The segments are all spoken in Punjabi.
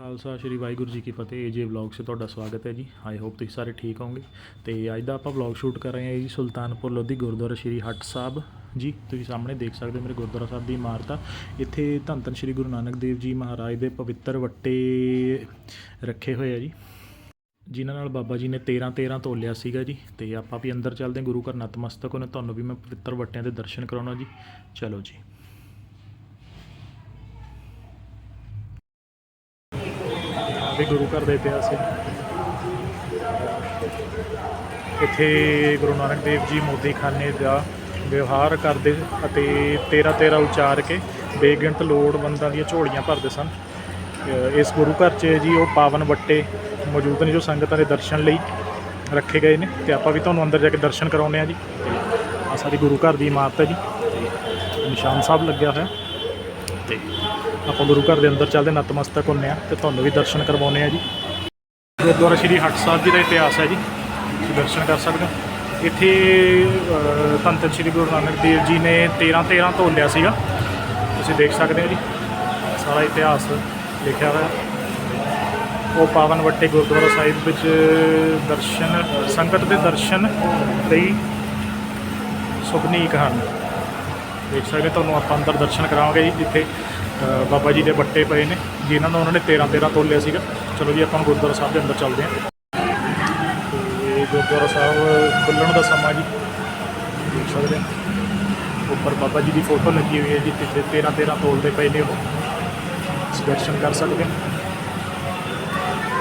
ਖਾਲਸਾ, ਸ਼੍ਰੀ ਵਾਹਿਗੁਰੂ ਜੀ ਕੀ ਫਤਿਹ। ਏਜੇ ਵਲੌਗ 'ਚ ਤੁਹਾਡਾ ਸਵਾਗਤ ਹੈ ਜੀ। ਆਈ ਹੋਪ ਤੁਸੀਂ ਸਾਰੇ ਠੀਕ ਹੋਵੋਗੇ। ਤੇ ਅੱਜ ਦਾ ਆਪਾਂ ਵਲੌਗ ਸ਼ੂਟ ਕਰ ਰਹੇ ਹਾਂ ਜੀ ਸੁਲਤਾਨਪੁਰ ਲੋਧੀ ਗੁਰਦੁਆਰਾ ਸ਼੍ਰੀ ਹੱਟ ਸਾਹਿਬ। ਜੀ, ਤੁਸੀਂ ਸਾਹਮਣੇ ਦੇਖ ਸਕਦੇ ਹੋ ਮੇਰੇ ਗੁਰਦੁਆਰਾ ਸਾਹਿਬ ਦੀ ਇਮਾਰਤ ਆ। ਇੱਥੇ ਧੰਨ ਧੰਨ ਸ਼੍ਰੀ ਗੁਰੂ ਨਾਨਕ ਦੇਵ ਜੀ ਮਹਾਰਾਜ ਦੇ ਪਵਿੱਤਰ ਵੱਟੇ ਰੱਖੇ ਹੋਏ ਆ ਜੀ। ਜਿਨ੍ਹਾਂ ਨਾਲ ਬਾਬਾ ਜੀ ਨੇ 13 13 ਤੋਲਿਆ ਸੀਗਾ ਜੀ। ਤੇ ਆਪਾਂ ਵੀ ਅੰਦਰ ਚੱਲਦੇ ਹਾਂ। ਗੁਰੂ ਘਰ ਨਤਮਸਤਕ ਹੋਣੇ। ਤੁਹਾਨੂੰ ਵੀ ਮੈਂ ਪਵਿੱਤਰ ਵੱਟਿਆਂ ਦੇ ਦਰਸ਼ਨ ਕਰਾਉਣਾ ਜੀ। ਚਲੋ ਜੀ। ਆਹ ਗੁਰੂ ਘਰ ਦਾ ਇਤਿਹਾਸ ਹੈ ਇੱਥੇ ਗੁਰੂ ਨਾਨਕ ਦੇਵ ਜੀ ਮੋਦੀਖਾਨੇ ਦਾ ਵਿਵਹਾਰ ਕਰਦੇ ਅਤੇ 13 13 ਉਚਾਰ ਕੇ ਬੇਗਿਣਤ ਲੋੜਵੰਦਾਂ ਦੀਆਂ ਝੋਲੀਆਂ ਭਰਦੇ ਸਨ। ਇਸ ਗੁਰੂ ਘਰ 'ਚ ਜੀ ਉਹ ਪਾਵਨ ਵੱਟੇ ਮੌਜੂਦ ਨੇ ਜੋ ਸੰਗਤਾਂ ਦੇ ਦਰਸ਼ਨ ਲਈ ਰੱਖੇ ਗਏ ਨੇ ਤੇ ਆਪਾਂ ਵੀ ਤੁਹਾਨੂੰ ਅੰਦਰ ਜਾ ਕੇ ਦਰਸ਼ਨ ਕਰਾਉਂਦੇ ਆ ਜੀ। ਆ ਸਾਡੀ ਗੁਰੂ ਘਰ ਦੀ ਇਮਾਰਤ ਹੈ ਜੀ। ਨਿਸ਼ਾਨ ਸਾਹਿਬ ਲੱਗਿਆ ਹੋਇਆ। ਤੇ ਆਪਾਂ ਗੁਰੂ ਘਰ ਦੇ ਅੰਦਰ ਚੱਲਦੇ ਨਤਮਸਤਕ ਹੁੰਨੇ ਆ ਤੇ ਤੁਹਾਨੂੰ ਵੀ ਦਰਸ਼ਨ ਕਰਵਾਉਂਦੇ ਆ ਜੀ। ਗੁਰਦੁਆਰਾ ਸ਼੍ਰੀ ਹੱਟ ਸਾਹਿਬ ਜੀ ਦਾ ਇਤਿਹਾਸ ਹੈ ਜੀ ਤੁਸੀਂ ਦਰਸ਼ਨ ਕਰ ਸਕਦੇ ਹੋ। ਇੱਥੇ ਅ, ਧੰਨ ਧੰਨ ਸ਼੍ਰੀ ਗੁਰੂ ਨਾਨਕ ਦੇਵ ਜੀ ਨੇ 13 13 ਤੋਲਿਆ ਸੀਗਾ। ਤੁਸੀਂ ਦੇਖ ਸਕਦੇ ਹੋ ਜੀ ਸਾਰਾ ਇਤਿਹਾਸ ਲਿਖਿਆ ਹੋਇਆ। ਉਹ ਪਾਵਨ ਵੱਟੇ ਗੁਰਦੁਆਰਾ ਸਾਹਿਬ ਵਿੱਚ ਦਰਸ਼ਨ ਸੰਗਤ ਦੇ ਦਰਸ਼ਨ ਲਈ ਸੁਭਨੀਕ ਹਨ। ਦੇਖ ਸਕਦੇ ਤੁਹਾਨੂੰ ਆਪਾਂ ਅੰਦਰ ਦਰਸ਼ਨ ਕਰਾਵਾਂਗੇ ਜੀ ਜਿੱਥੇ ਬਾਬਾ ਜੀ ਦੇ ਬੱਟੇ ਪਏ ਨੇ, ਜਿਨ੍ਹਾਂ ਦਾ ਉਹਨਾਂ ਨੇ 13 13 ਤੋਲਿਆ ਸੀਗਾ। ਚਲੋ ਜੀ, ਆਪਾਂ ਗੁਰਦੁਆਰਾ ਸਾਹਿਬ ਦੇ ਅੰਦਰ ਚੱਲਦੇ ਹਾਂ। ਤੇ ਗੁਰਦੁਆਰਾ ਸਾਹਿਬ ਖੁੱਲਣ ਦਾ ਸਮਾਂ ਜੀ, ਦੇਖ ਸਕਦੇ ਹਾਂ। ਉੱਪਰ ਬਾਬਾ ਜੀ ਦੀ ਫੋਟੋ ਲੱਗੀ ਹੋਈ ਹੈ ਜੀ, ਜਿੱਥੇ 13 13 ਤੋਲਦੇ ਪਏ ਨੇ ਉਹ। ਦਰਸ਼ਨ ਕਰ ਸਕਦੇ ਹੋ।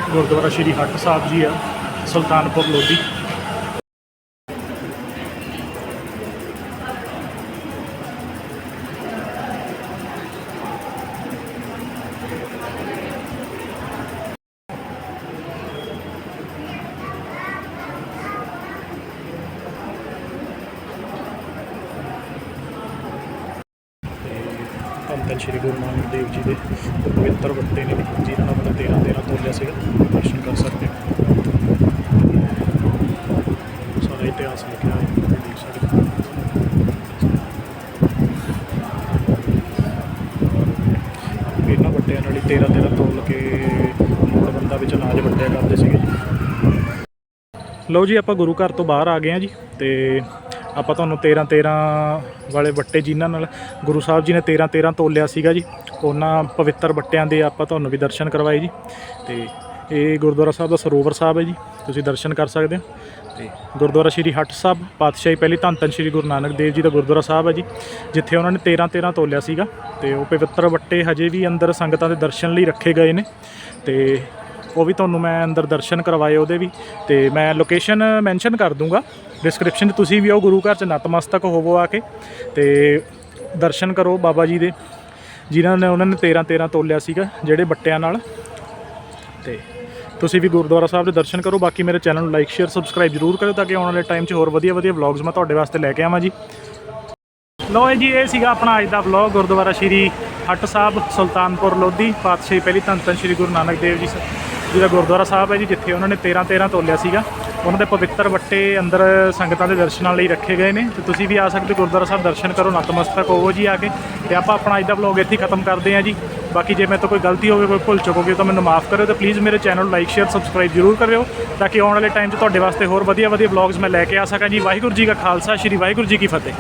ਗੁਰਦੁਆਰਾ ਸ਼੍ਰੀ ਹੱਟ ਸਾਹਿਬ ਜੀ ਆ, ਸੁਲਤਾਨਪੁਰ ਲੋਧੀ। ਧੰਨ ਧੰਨ ਸ਼੍ਰੀ ਗੁਰੂ ਨਾਨਕ ਦੇਵ ਜੀ ਦੇ ਪਵਿੱਤਰ ਵੱਟੇ ਨੇ, ਜਿਹਨਾਂ ਨੂੰ ਆਪਣਾ 13 13 ਤੋਲਿਆ ਸੀਗਾ, ਦਰਸ਼ਨ ਕਰ ਸਕਦੇ ਹੋ। ਸਾਰਾ ਇਤਿਹਾਸ ਲਿਖਿਆ ਹੈ ਦੇਖ ਸਕਦੇ ਹੋ। ਇਹਨਾਂ ਵੱਟਿਆਂ ਨਾਲ ਹੀ 13 13 ਤੋਲ ਕੇ ਲੋੜਵੰਦਾਂ ਵਿੱਚ ਅਨਾਜ ਵੰਡਿਆ ਕਰਦੇ ਸੀਗੇ। ਲਓ ਜੀ, ਆਪਾਂ ਗੁਰੂ ਘਰ ਤੋਂ ਬਾਹਰ ਆ ਗਏ ਆ ਜੀ, ਤੇ ਆਪਾਂ ਤੁਹਾਨੂੰ 13 13 ਵਾਲੇ ਵੱਟੇ ਜਿਨ੍ਹਾਂ ਨਾਲ, ਗੁਰੂ ਸਾਹਿਬ ਜੀ ਨੇ 13 13 ਤੋਲਿਆ ਸੀਗਾ ਜੀ, ਉਹਨਾਂ ਪਵਿੱਤਰ ਵੱਟਿਆਂ ਦੇ ਆਪਾਂ ਤੁਹਾਨੂੰ ਵੀ ਦਰਸ਼ਨ ਕਰਵਾਏ ਜੀ। ਤੇ ਇਹ ਗੁਰਦੁਆਰਾ ਸਾਹਿਬ ਦਾ ਸਰੋਵਰ ਸਾਹਿਬ ਹੈ ਜੀ, ਤੁਸੀਂ ਦਰਸ਼ਨ ਕਰ ਸਕਦੇ ਹੋ। ਤੇ ਗੁਰਦੁਆਰਾ ਸ਼੍ਰੀ ਹੱਟ ਸਾਹਿਬ, ਪਾਤਸ਼ਾਹੀ ਪਹਿਲੀ ਧੰਨ ਧੰਨ ਸ਼੍ਰੀ ਗੁਰੂ ਨਾਨਕ ਦੇਵ ਜੀ ਦਾ ਗੁਰਦੁਆਰਾ ਸਾਹਿਬ ਹੈ ਜੀ, ਜਿੱਥੇ ਉਹਨਾਂ ਨੇ 13 13 ਤੋਲਿਆ ਸੀਗਾ। ਤੇ ਉਹ ਪਵਿੱਤਰ ਵੱਟੇ ਹਜੇ ਵੀ ਅੰਦਰ ਸੰਗਤਾਂ ਦੇ ਦਰਸ਼ਨ ਲਈ ਰੱਖੇ ਗਏ ਨੇ। ਤੇ ਉਹ ਵੀ ਤੁਹਾਨੂੰ ਮੈਂ ਅੰਦਰ ਦਰਸ਼ਨ ਕਰਵਾਏ ਉਹਦੇ ਵੀ ਤੇ ਮੈਂ ਲੋਕੇਸ਼ਨ ਮੈਂਸ਼ਨ ਕਰ ਦੂੰਗਾ। ਡਿਸਕ੍ਰਿਪਸ਼ਨ 'ਚ ਤੁਸੀਂ ਵੀ ਆਓ, ਗੁਰੂ ਘਰ 'ਚ ਨਤਮਸਤਕ ਹੋਵੋ ਆ ਕੇ ਤੇ ਦਰਸ਼ਨ ਕਰੋ ਬਾਬਾ ਜੀ ਦੇ, ਜਿਨ੍ਹਾਂ ਨੇ ਉਹਨਾਂ ਨੇ 13 13 ਤੋਲਿਆ ਸੀਗਾ ਜਿਹੜੇ ਬੱਟਿਆਂ ਨਾਲ। ਤੇ ਤੁਸੀਂ ਵੀ ਗੁਰਦੁਆਰਾ ਸਾਹਿਬ ਦੇ ਦਰਸ਼ਨ ਕਰੋ, ਬਾਕੀ ਮੇਰੇ ਚੈਨਲ ਨੂੰ ਲਾਈਕ ਸ਼ੇਅਰ ਸਬਸਕ੍ਰਾਈਬ ਜ਼ਰੂਰ ਕਰਿਓ ਤਾਂ ਕਿ ਆਉਣ ਵਾਲੇ ਟਾਈਮ 'ਚ ਹੋਰ ਵਧੀਆ ਵਧੀਆ ਵਲੌਗਸ ਮੈਂ ਤੁਹਾਡੇ ਵਾਸਤੇ ਲੈ ਕੇ ਆਵਾਂ ਜੀ। ਲੋ ਜੀ, ਇਹ ਸੀਗਾ ਆਪਣਾ ਅੱਜ ਦਾ ਵਲੌਗ ਗੁਰਦੁਆਰਾ ਸ਼੍ਰੀ ਹੱਟ ਸਾਹਿਬ, ਸੁਲਤਾਨਪੁਰ ਲੋਧੀ, ਪਾਤਸ਼ਾਹੀ ਪਹਿਲੀ ਧੰਨ ਧੰਨ ਸ਼੍ਰੀ ਗੁਰੂ ਨਾਨਕ ਦੇਵ ਜੀ ਜਿਹੜਾ ਗੁਰਦੁਆਰਾ ਸਾਹਿਬ ਹੈ ਜੀ, ਜਿੱਥੇ ਉਹਨਾਂ ਨੇ 13 13 ਤੋਲਿਆ ਸੀਗਾ, ਉਹਨਾਂ ਦੇ ਪਵਿੱਤਰ ਵੱਟੇ ਅੰਦਰ ਸੰਗਤਾਂ ਦੇ ਦਰਸ਼ਨਾਂ ਲਈ ਰੱਖੇ ਗਏ ਨੇ। ਤੇ ਤੁਸੀਂ ਵੀ ਆ ਸਕਦੇ ਹੋ, ਗੁਰਦੁਆਰਾ ਸਾਹਿਬ ਦਰਸ਼ਨ ਕਰੋ, ਨਤਮਸਤਕ ਹੋਵੋ ਜੀ ਆ ਕੇ। ਤੇ ਆਪਾਂ ਆਪਣਾ ਅੱਜ ਦਾ ਵਲੌਗ ਇੱਥੇ ਖਤਮ ਕਰਦੇ ਹਾਂ ਜੀ। ਬਾਕੀ ਜੇ ਮੇਰੇ ਤੋਂ ਕੋਈ ਗਲਤੀ ਹੋਵੇ, ਕੋਈ ਭੁੱਲ ਚੁੱਕ ਹੋਵੇ ਤਾਂ ਮੈਨੂੰ ਮਾਫ ਕਰਿਓ ਤੇ ਪਲੀਜ਼ ਮੇਰੇ ਚੈਨਲ ਨੂੰ ਲਾਈਕ ਸ਼ੇਅਰ ਸਬਸਕ੍ਰਾਈਬ ਜ਼ਰੂਰ ਕਰਿਓ, ਤਾਂ ਕਿ ਆਉਣ ਵਾਲੇ ਟਾਈਮ 'ਚ ਤੁਹਾਡੇ ਵਾਸਤੇ ਹੋਰ ਵਧੀਆ ਵਧੀਆ ਵਲੌਗਸ ਮੈਂ ਲੈ ਕੇ ਆ ਸਕਾਂ ਜੀ। ਵਾਹਿਗੁਰੂ ਜੀ ਕਾ ਖਾਲਸਾ, ਸ਼੍ਰੀ ਵਾਹਿਗੁਰੂ ਜੀ ਕੀ ਫਤਿਹ।